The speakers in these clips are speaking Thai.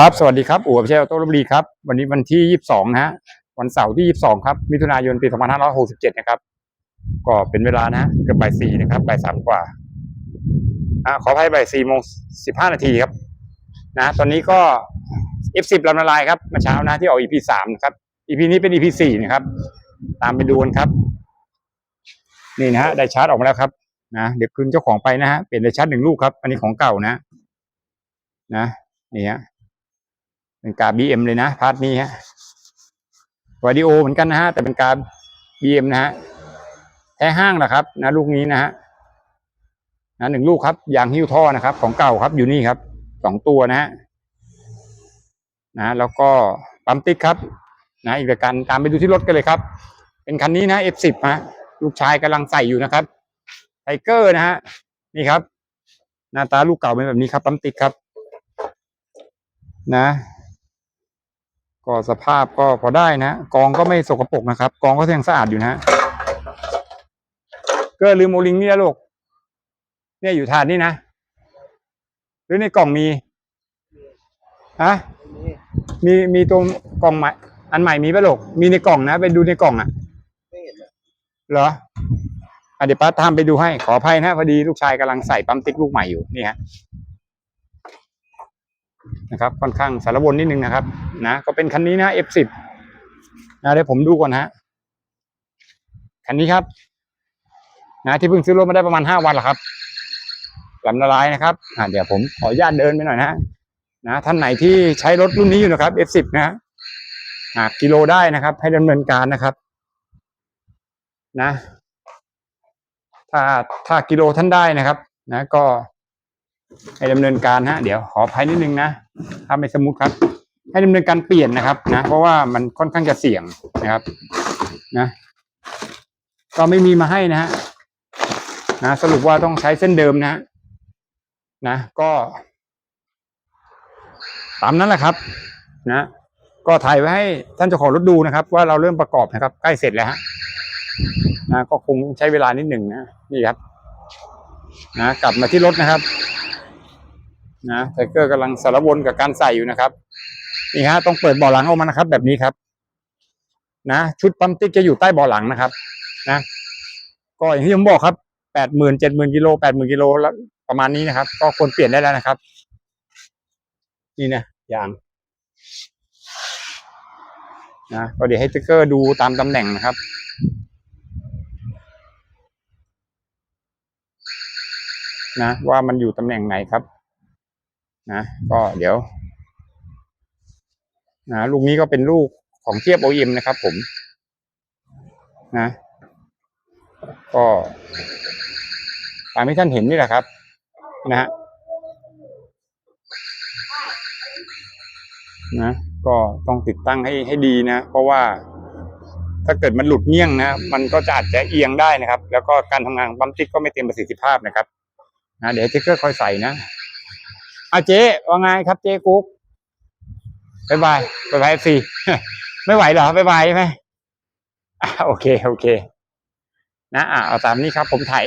ครับ สวัสดีครับอู๋อภิเชษฐ์โต้ลบุรีครับ วันนี้วันที่ 22 นะฮะ วันเสาร์ที่ 22 ครับ มิถุนายน ปี 2567 นะครับ ก็เป็นเวลานะ เกือบบ่ายสี่นะครับ บ่ายสามกว่า อ่า ขออภัยบ่ายสี่โมงสิบห้านาทีครับ นะ ตอนนี้ก็ F10 ลำละลายครับมื่อเช้านะที่ออก EP สามครับ EP นี้เป็น EP สี่นะครับ ตามไปดูกันครับ นี่นะฮะ ได้ชาร์จออกมาแล้วครับ นะ เดี๋ยวคืนเจ้าของไปนะฮะ เปลี่ยนได้ชาร์จหนึ่งลูกครับ อันนี้ของเก่านะ นะ นี่ฮะ เป็นกา BM เอ็มเลยนะ พาร์ทนี้ฮะวาดิโอเหมือนกันนะฮะ แต่เป็นกา BM นะฮะแท้ห้างนะครับ นะ ลูกนี้นะฮะนะหนึ่งลูกครับยางหิ้วท่อนะครับ ของเก่าครับอยู่นี่ครับสองตัวนะฮะนะแล้วก็ปั๊มติ๊กครับ นะอีกประการตามไปดูที่รถกันเลยครับ เป็นคันนี้นะ F10 ฮะลูกชายกำลังใส่อยู่นะครับไทเกอร์นะฮะนี่ครับ หน้าตาลูกเก่าเป็นแบบนี้ครับปั๊มติ๊กครับ นะ ก็สภาพก็พอได้นะ กองก็ไม่สกปรกนะครับ กองก็ยังสะอาดอยู่นะฮะเก็ลืมโมลิงนี่นะลูกเนี่ยอยู่ถาดนี่นะ หรือในกล่องมีฮะมีมีตัวกล่องใหม่ อันใหม่มีปะลูกมีในกล่องนะไปดูในกล่องอะไม่เห็นอะเหรออะเดี๋ยวป้าตามไปดูให้ขออภัยนะพอดีลูกชายกำลังใส่ปั๊มติ๊กลูกใหม่อยู่นี่ฮะ นะครับค่อนข้างสารวนนิดนึงนะครับนะก็เป็นคันนี้นะ F10 นะเดี๋ยวผมดูก่อนฮะคันนี้ครับ นะที่เพิ่งซื้อรถมาได้ประมาณห้าวันแหละครับลำละลายนะครับอ่าเดี๋ยวผมขออนุญาตเดินไปหน่อยนะนะท่านไหนที่ใช้รถรุ่นนี้อยู่นะครับ F10 นะฮะหากกิโลได้นะครับ ให้ดำเนินการนะครับ นะ ถ้าถ้ากิโลท่านได้นะครับ นะ ก็ ให้ดำเนินการฮะเดี๋ยวขออภัยนิดนึงนะถ้าไม่สมมุติครับ ให้ดำเนินการเปลี่ยนนะครับนะ เพราะว่ามันค่อนข้างจะเสี่ยงนะครับ นะ ก็ไม่มีมาให้นะฮะนะสรุปว่าต้องใช้เส้นเดิมนะฮะนะ ก็ ตามนั้นแหละครับ นะ ก็ถ่ายไว้ให้ท่านเจ้าของรถดูนะครับ ว่าเราเริ่มประกอบนะครับ ใกล้เสร็จแล้วฮะนะก็คงใช้เวลานิดหนึ่งนะนี่ครับ นะกลับมาที่รถนะครับนะไทเกอร์กำลังสารวนกับการใส่อยู่นะครับนี่ฮะต้องเปิดบาะหลังออกมานะครับ แบบนี้ครับ นะชุดปั๊มติ๊กจะอยู่ใต้บาะหลังนะครับ นะ ก็อย่างที่ผมบอกครับแปดหมื่นเจ็ดหมื่นกิโลแปดหมื่นกิโลแล้วประมาณนี้นะครับ ก็ควรเปลี่ยนได้แล้วนะครับ นี่นะยางนะก็เดี๋ยวให้ไทเกอร์ดูตามตำแหน่งนะครับ นะ ว่ามันอยู่ตำแหน่งไหนครับ นะ ก็เดี๋ยว นะลูกนี้ก็เป็นลูกของเทียบ OEM นะครับ ผม นะ ก็ตามที่ท่านเห็นนี่แหละครับ นะฮะนะก็ต้องติดตั้งให้ให้ดีนะ เพราะว่าถ้าเกิดมันหลุดเงี้ยงนะ มันก็จะอาจจะเอียงได้นะครับ แล้วก็การทำงานของปั๊มติ๊กก็ไม่เต็มประสิทธิภาพนะครับ นะเดี๋ยวทิกเกอร์คอยใส่นะอาเจ๊ว่าไงครับเจ๊กุ๊กบายบายบายบายฟรีไม่ไหวเหรอบายบายใช่ไหมโอเค โอเค นะอะเอาตามนี้ครับ ผมถ่าย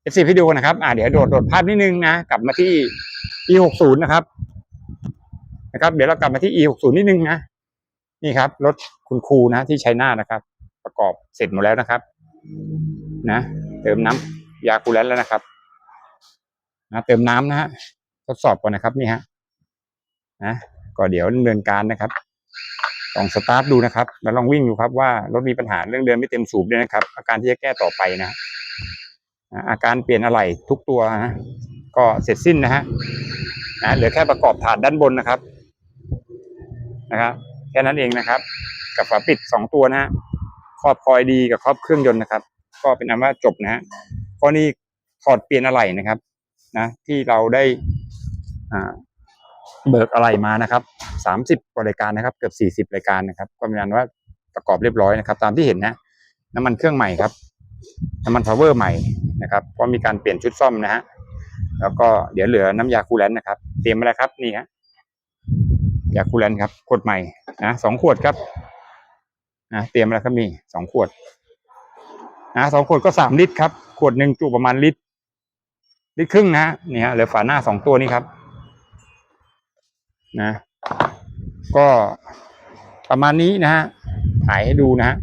เอฟซีให้ดูนะครับอะเดี๋ยวโดดโดดภาพนิดนึงนะ กลับมาที่ e หกศูนย์นะครับ นะครับ เดี๋ยวเรากลับมาที่ e หกศูนย์นิดนึงนะ นี่ครับ รถคุณครูนะ ที่ชัยนานะครับ ประกอบเสร็จหมดแล้วนะครับ นะ เติมน้ำ ยาคูแลนแล้วนะครับนะเติมน้ำนะฮะทดสอบก่อนนะครับนี่ฮะนะก็เดี๋ยวดำเนินการนะครับลองสตาร์ทดูนะครับ แล้วลองวิ่งดูครับว่ารถมีปัญหาเรื่องเดินไม่เต็มสูบด้วยนะครับ อาการที่จะแก้ต่อไปนะนะอาการเปลี่ยนอะไหล่ทุกตัวนะก็เสร็จสิ้นนะฮะนะเหลือแค่ประกอบฐานด้านบนนะครับนะครับ แค่นั้นเองนะครับ กับฝาปิดสองตัวนะฮะครอบคอยดีกับครอบเครื่องยนต์นะครับ ก็เป็นอันว่าจบนะฮะ ก็นี่ถอดเปลี่ยนอะไหล่นะครับนะที่เราได้เบิกอะไหล่มานะครับสามสิบรายการนะครับ เกือบสี่สิบรายการนะครับ ก็เป็นอันว่าประกอบเรียบร้อยนะครับ ตามที่เห็นนะน้ำมันเครื่องใหม่ครับน้ำมันพาวเวอร์ใหม่นะครับก็มีการเปลี่ยนชุดซ่อมนะฮะแล้วก็เดี๋ยวเหลือน้ำยาคูลแลนต์นะครับ เตรียมมาแล้วครับนี่ฮะยาคูลแลนต์ครับขวดใหม่นะสองขวดครับนะเตรียมมาแล้วครับนี่สองขวด นะสองขวดก็สามลิตรครับ ขวดหนึ่งจุประมาณลิตร ลิตรครึ่งนะฮะนี่ฮะเหลือฝาหน้าสองตัวนี้ครับ นะ ก็ประมาณนี้นะฮะถ่ายให้ดูนะฮะ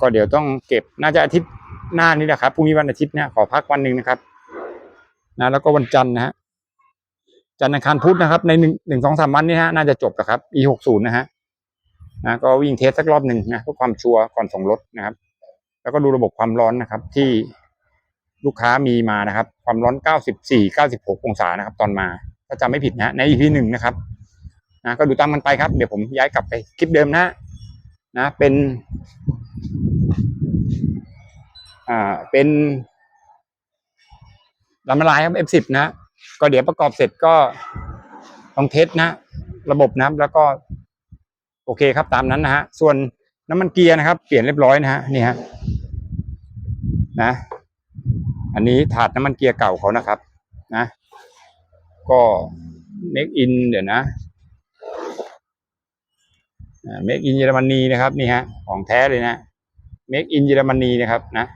ก็เดี๋ยวต้องเก็บน่าจะอาทิตย์หน้านี้แหละครับพรุ่งนี้วันอาทิตย์เนี่ยขอพักวันหนึ่งนะครับ นะแล้วก็วันจันทร์นะฮะจันทร์อังคารพุธนะครับ ในหนึ่งหนึ่งสองสามวันนี้ฮะน่าจะจบนะครับ e หกศูนย์นะฮะนะก็วิ่งเทสสักรอบหนึ่งนะเพื่อความชัวร์ก่อนส่งรถนะครับ แล้วก็ดูระบบความร้อนนะครับ ที่ลูกค้ามีมานะครับ ความร้อนเก้าสิบสี่เก้าสิบหกองศานะครับ ตอนมา ถ้าจำไม่ผิดนะใน EP หนึ่งนะครับนะก็ดูตามกันไปครับ เดี๋ยวผมย้ายกลับไปคลิปเดิมนะนะ เป็น อ่าเป็นลำละลายครับ F10 นะ ก็เดี๋ยวประกอบเสร็จก็ต้องเทสนะ ระบบนะแล้วก็ โอเคครับตามนั้นนะฮะ ส่วน น้ำมันเกียร์นะครับ เปลี่ยนเรียบร้อยนะฮะนี่ฮะนะ อันนี้ถาดน้ำมันเกียร์เก่าเขานะครับ นะ ก็ make in เดี๋ยวนะอ่า make in เยอรมนีนะครับนี่ฮะของแท้เลยนะ make in เยอรมนีนะครับนะ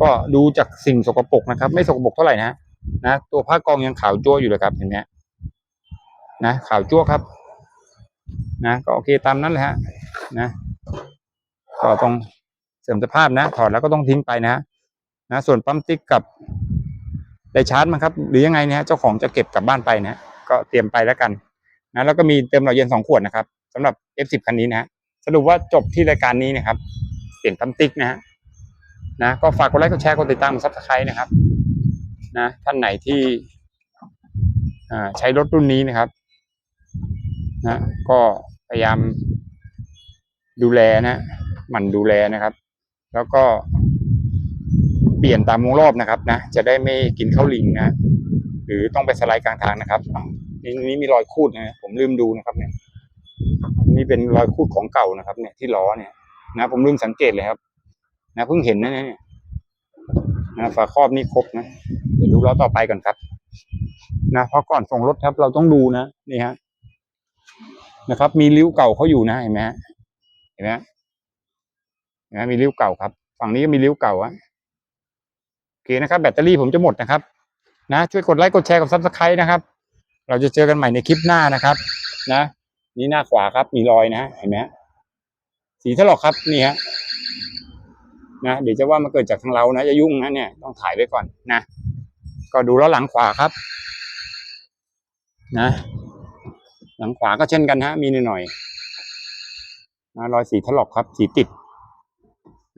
ก็ดูจากสิ่งสกปรกนะครับ ไม่สกปรกเท่าไหร่นะนะตัวผ้ากองยังขาวจั่วอยู่เลยครับเห็นไหมนะขาวจั่วครับ นะก็โอเคตามนั้นเลยฮะนะ ก็ต้องเสริมสภาพนะ ถอดแล้วก็ต้องทิ้งไปนะนะส่วนปั๊มติ๊กกับไดชาร์จมันครับ หรือยังไงเนี่ยเจ้าของจะเก็บกลับบ้านไปนะก็เตรียมไปแล้วกันนะแล้วก็มีเติมหล่อเย็นสองขวดนะครับสำหรับ F10 คันนี้นะสรุปว่าจบที่รายการนี้นะครับ เปลี่ยนปั๊มติ๊กนะฮะนะก็ฝากกดไลค์กดแชร์กดติดตามซับสไครต์นะครับนะท่านไหนที่อ่าใช้รถรุ่นนี้นะครับนะก็พยายามดูแลนะ หมั่นดูแลนะครับ แล้วก็เปลี่ยนตามวงรอบนะครับนะ จะได้ไม่กินข้าวลิงนะ หรือต้องไปสไลด์กลางทางนะครับนี่นี่มีรอยคูดนะผมลืมดูนะครับเนี่ย นี่เป็นรอยคูดของเก่านะครับ เนี่ยที่ล้อเนี่ยนะผมลืมสังเกตเลยครับ นะเพิ่งเห็นนะเนี่ยนะฝาครอบนี่ครบนะเดี๋ยวดูล้อต่อไปก่อนครับ นะเพราะก่อนส่งรถครับ เราต้องดูนะนี่ฮะนะครับ มีริ้วเก่าเขาอยู่นะเห็นไหมฮะเห็นไหม ฮะมีริ้วเก่าครับ ฝั่งนี้ก็มีริ้วเก่าอะโอเคนะครับ แบตเตอรี่ผมจะหมดนะครับ นะช่วยกดไลค์กดแชร์กับซับสไครต์นะครับ เราจะเจอกันใหม่ในคลิปหน้านะครับ นะ นี่หน้าขวาครับ มีรอยนะเห็นไหมสีถลอกครับนี่ฮะนะเดี๋ยวจะว่ามันเกิดจากทางเรานะจะยุ่งนะเนี่ยต้องถ่ายไว้ก่อนนะก็ดูแล้วหลังขวาครับ นะ หลังขวาก็เช่นกันฮะ มีหน่อยๆนะรอยสีถลอกครับ สีติด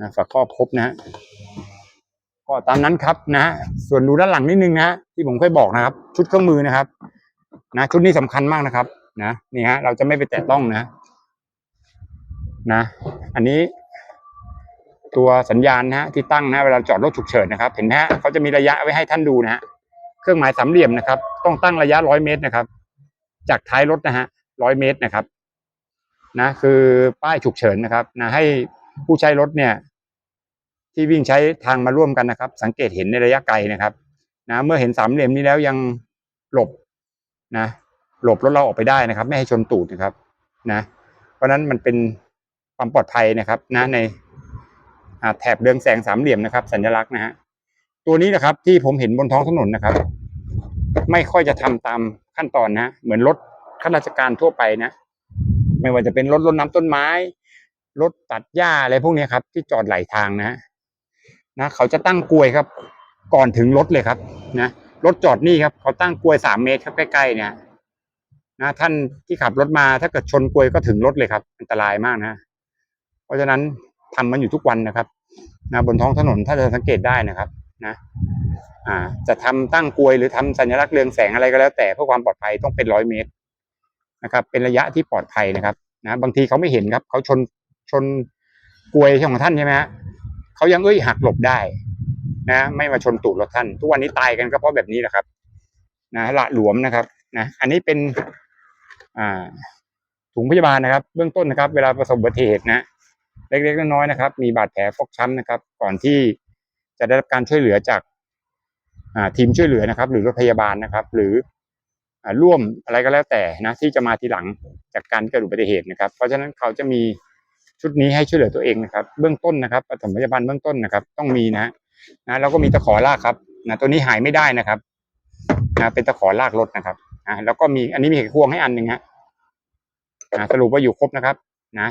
นะฝาครอบครบนะฮะก็ตามนั้นครับนะส่วนดูด้านหลังนิดนึงนะที่ผมเคยบอกนะครับ ชุดเครื่องมือนะครับ นะชุดนี้สำคัญมากนะครับ นะนี่ฮะ เราจะไม่ไปแตะต้องนะ นะ อันนี้ ตัวสัญญาณนะฮะที่ตั้งนะเวลาจอดรถฉุกเฉินนะครับ เห็นไหมฮะเขาจะมีระยะไว้ให้ท่านดูนะฮะเครื่องหมายสามเหลี่ยมนะครับ ต้องตั้งระยะร้อยเมตรนะครับ จากท้ายรถนะฮะร้อยเมตรนะครับ นะ คือป้ายฉุกเฉินนะครับ นะให้ผู้ใช้รถเนี่ย ที่วิ่งใช้ทางมาร่วมกันนะครับ สังเกตเห็นในระยะไกลนะครับนะเมื่อเห็นสามเหลี่ยมนี้แล้วยังหลบนะหลบรถเราออกไปได้นะครับ ไม่ให้ชนตูดนะครับนะเพราะนั้นมันเป็นความปลอดภัยนะครับนะในแถบเรืองแสงสามเหลี่ยมนะครับ สัญลักษณ์นะฮะตัวนี้นะครับที่ผมเห็นบนท้องถนนนะครับ ไม่ค่อยจะทำตามขั้นตอนนะเหมือนรถข้าราชการทั่วไปนะ ไม่ว่าจะเป็นรถรดน้ำต้นไม้รถตัดหญ้าอะไรพวกนี้ครับ ที่จอดไหลทางนะ นะเขาจะตั้งกลวยครับ ก่อนถึงรถเลยครับนะรถจอดนี่ครับ เขาตั้งกลวยสามเมตรครับใกล้ๆเนี่ยนะท่านที่ขับรถมาถ้าเกิดชนกลวยก็ถึงรถเลยครับ อันตรายมากนะ เพราะฉะนั้นทำมันอยู่ทุกวันนะครับนะบนท้องถนนถ้าจะสังเกตได้นะครับนะอ่าจะทำตั้งกลวยหรือทำสัญลักษณ์เรืองแสงอะไรก็แล้ว แต่เพื่อความปลอดภัยต้องเป็นร้อยเมตรนะครับ เป็นระยะที่ปลอดภัยนะครับนะบางทีเขาไม่เห็นครับ เขาชนชนกลวยของท่านใช่ไหมฮะ เขายังเอ้ยหักหลบได้ นะ ไม่มาชนตูดรถท่าน ทุกวันนี้ตายกันก็เพราะแบบนี้แหละครับ นะละหลวมนะครับนะอันนี้เป็น อ่าถุงพยาบาลนะครับ เบื้องต้นนะครับ เวลาประสบอุบัติเหตุนะเล็กๆน้อยๆนะครับ มีบาดแผลฟกช้ำนะครับ ก่อนที่จะได้รับการช่วยเหลือจากอ่าทีมช่วยเหลือนะครับ หรือรถพยาบาลนะครับ หรืออ่าร่วมอะไรก็แล้วแต่นะที่จะมาทีหลังจากการเกิดอุบัติเหตุนะครับ เพราะฉะนั้นเขาจะมี ชุดนี้ให้ช่วยเหลือตัวเองนะครับ เบื้องต้นนะครับปฐมพยาบาลเบื้องต้นนะครับ ต้องมีนะนะแล้วก็มีตะขอลากครับนะตัวนี้หายไม่ได้นะครับนะเป็นตะขอลากรถนะครับอ่าแล้วก็มีอันนี้มีไขควงให้อันหนึ่งฮะอ่าสรุปว่าอยู่ครบนะครับ นะ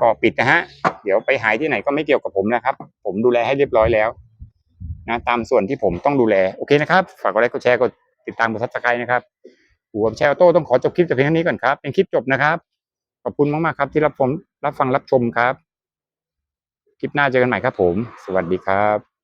ก็ปิดนะฮะ เดี๋ยวไปหายที่ไหนก็ไม่เกี่ยวกับผมนะครับ ผมดูแลให้เรียบร้อยแล้ว นะ ตามส่วนที่ผมต้องดูแล โอเคนะครับ ฝากกดไลค์กดแชร์กดติดตามกดซับสไครต์นะครับหัวแชร์โต้ต้องขอจบคลิปแต่เพียงเท่านี้ก่อนครับ เป็นคลิปจบนะครับ ขอบคุณมากๆครับที่รับชมรับฟังรับชมครับ คลิปหน้าเจอกันใหม่ครับผม สวัสดีครับ